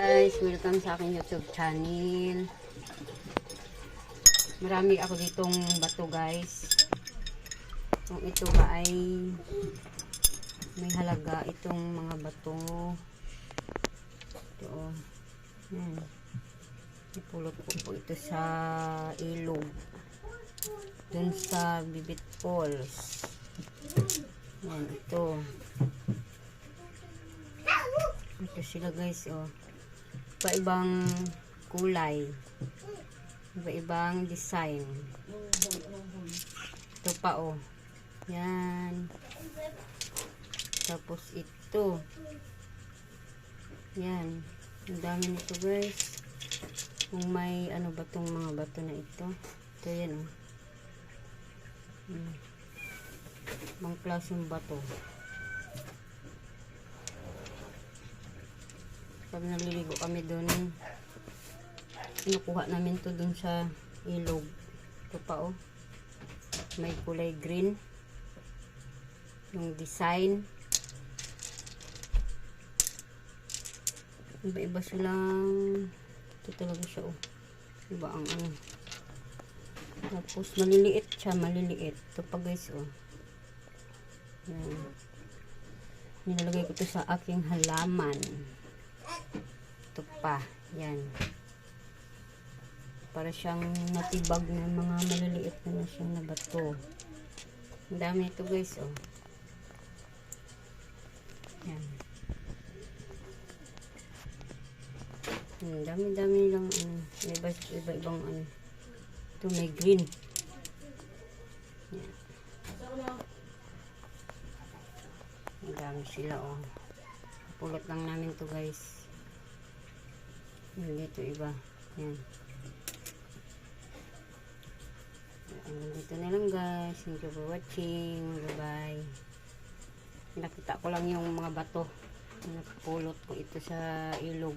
guys, welcome sa aking YouTube channel. Marami ako ditong bato guys. Kung ito ba ay may halaga itong mga bato. Ito oh. Yan. Ipulot ko po ito sa ilog. Dun sa Bibit Falls. Yan, ito. Ito sila guys, oh. Iba-ibang kulay. Iba-ibang design. Ito pa, oh. Yan. Tapos ito. Yan. Ang dami nito guys. Kung may ano ba tong mga bato na ito. Ito yan, oh. Hmm. Ibang klaseng bato. Pag naliligo kami doon kinukuha namin to doon sa ilog. Ito pa oh. May kulay green. Yung design. Iba iba silang ito talaga siya oh. Iba ang ano. Tapos maliliit siya maliliit. Ito pa guys oh. Yan nilalagay ko to sa aking halaman pa. Yan. Para siyang natibag na mga maliliit na na siyang na bato. Ang dami ito guys, oh. Yan. Ang dami-dami lang, ano, iba, iba, ibang, ano. Ito may green. Yan. Ang dami sila, oh. Pulot lang namin to guys. Yan, dito iba. Yan. Yan, dito na lang guys. Thank you for watching. Bye-bye. Nakita ko lang yung mga bato. Napulot ko ito sa ilog.